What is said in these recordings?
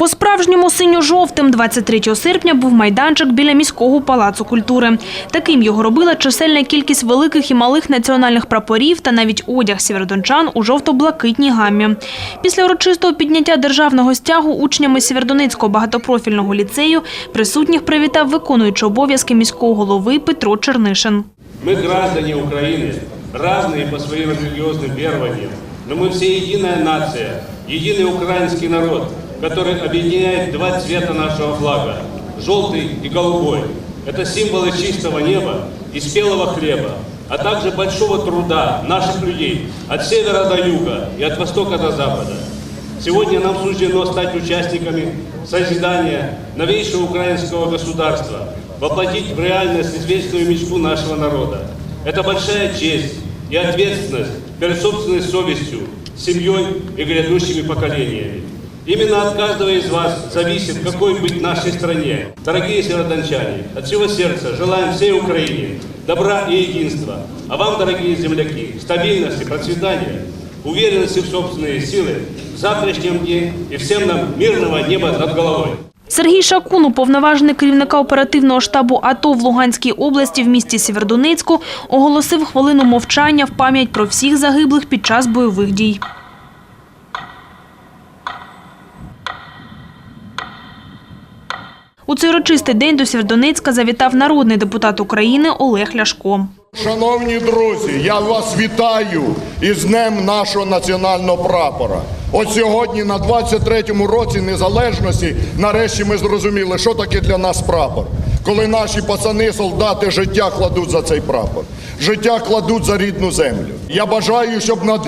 По-справжньому синьо-жовтим 23 серпня був майданчик біля міського палацу культури. Таким його робила чисельна кількість великих і малих національних прапорів та навіть одяг сєвєродончан у жовто-блакитній гаммі. Після урочистого підняття державного стягу учнями Сєвєродонецького багатопрофільного ліцею присутніх привітав виконуючий обов'язки міського голови Петро Чернишин. Мы граждане Украины, разные по своим религиозным верованиям, но мы все единая нация, единый украинский народ, Который объединяет два цвета нашего флага – желтый и голубой. Это символы чистого неба и спелого хлеба, а также большого труда наших людей от севера до юга и от востока до запада. Сегодня нам суждено стать участниками созидания новейшего украинского государства, воплотить в реальность извечную мечту нашего народа. Это большая честь и ответственность перед собственной совестью, семьей и грядущими поколениями. Именно от каждого из вас зависит, какой быть в нашей стране. Дорогие северодончане, от всего сердца желаем всей Украине добра и единства. А вам, дорогие земляки, стабильности, процветания, уверенности в собственные силы, в завтрашнем дне и всем нам мирного неба над головой. Сергій Шакун, уповноважений керівника оперативного штабу АТО в Луганській області в місті Сєвєродонецьку, оголосив хвилину мовчання в пам'ять про всіх загиблих під час бойових дій. У цей урочистий день до Сєвєродонецька завітав народний депутат України Олег Ляшко. Шановні друзі, я вас вітаю із Днем нашого національного прапора. От сьогодні, на 23-му році незалежності, нарешті ми зрозуміли, що таке для нас прапор. Коли наші пацани, солдати життя кладуть за цей прапор, життя кладуть за рідну землю. Я бажаю, щоб над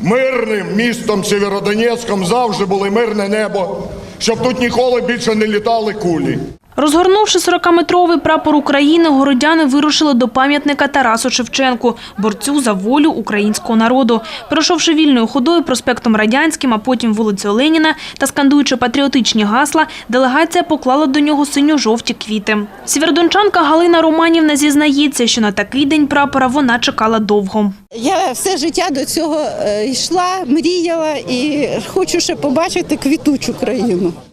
мирним містом Сєвєродонецьком завжди було мирне небо, щоб тут ніколи більше не літали кулі. Розгорнувши 40-метровий прапор України, городяни вирушили до пам'ятника Тарасу Шевченку, борцю за волю українського народу. Пройшовши вільною ходою проспектом Радянським, а потім вулицею Леніна та скандуючи патріотичні гасла, делегація поклала до нього синьо-жовті квіти. Сєвєродончанка Галина Романівна зізнається, що на такий день прапора вона чекала довго. Я все життя до цього е, йшла, мріяла і хочу ще побачити квітучу країну.